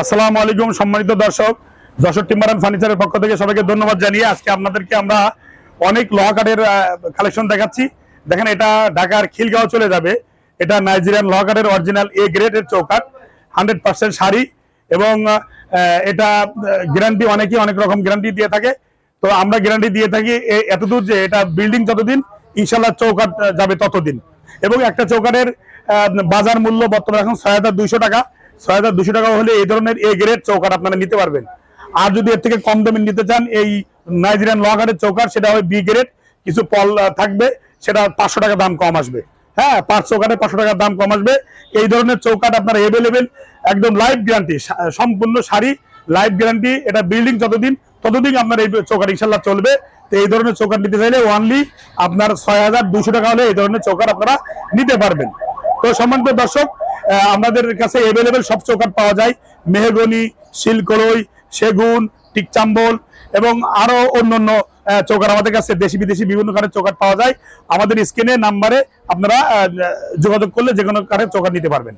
আসসালামু আলাইকুম সম্মানিত দর্শক, যশোর টিম্বার অ্যান্ড ফার্নিচারের পক্ষ থেকে সবাইকে ধন্যবাদ জানিয়ে আজকে আপনাদেরকে আমরা অনেক লোহা কাঠের কালেকশন দেখাচ্ছি। দেখেন এটা ঢাকার খিলগাঁও চলে যাবে। এটা নাইজেরিয়ান লোহা কাঠের অরিজিনাল এ গ্রেডের চৌকাঠ হান্ড্রেড পার্সেন্ট শাড়ি এবং এটা গ্যারান্টি অনেকেই অনেক রকম গ্যারান্টি দিয়ে থাকে। তো আমরা গ্যারান্টি দিয়ে থাকি এতদূর যে এটা বিল্ডিং যতদিন ইনশাল্লাহ চৌকাঠ যাবে ততদিন। এবং একটা চৌকাঠের বাজার মূল্য বর্তমানে এখন ছয় হাজার দুইশো টাকা। ছয় হাজার দুশো টাকা হলে এই ধরনের এ গ্রেড চৌকাঠ আপনারা নিতে পারবেন। আর যদি এর থেকে কম দামে নিতে চান, এই নাইজেরিয়ান লকারের চৌকাঠ, সেটা হবে বি গ্রেড কিছু পল থাকবে, সেটা পাঁচশো টাকা দাম কম আসবে। হ্যাঁ পাঁচ চৌকাঠে পাঁচশো টাকার দাম কম আসবে। এই ধরনের চৌকাঠ আপনার অ্যাভেলেবেল একদম লাইফ গ্যারান্টি সম্পূর্ণ শাড়ি লাইফ গ্যারান্টি এটা বিল্ডিং যতদিন, ততদিন আপনার এই চৌকাঠ ইনশাল্লাহ চলবে। তো এই ধরনের চৌকাঠ নিতে চাইলে ওনলি আপনার ছয় হাজার দুশো টাকা হলে এই ধরনের চৌকাঠ আপনারা নিতে পারবেন। তো সম্মানিত দর্শক আমাদের কাছে এভেলেবেল সব চৌকাঠ পাওয়া যায়। মেহগনি, শিলকড়ই, সেগুন, টিকচাম্বল এবং আরও অন্যান্য চৌকাঠ আমাদের কাছে দেশি বিদেশি বিভিন্ন কারের চৌকাঠ পাওয়া যায়। আমাদের স্ক্রিনে নাম্বারে আপনারা যোগাযোগ করলে যে কোনো কারের চৌকাঠ নিতে পারবেন।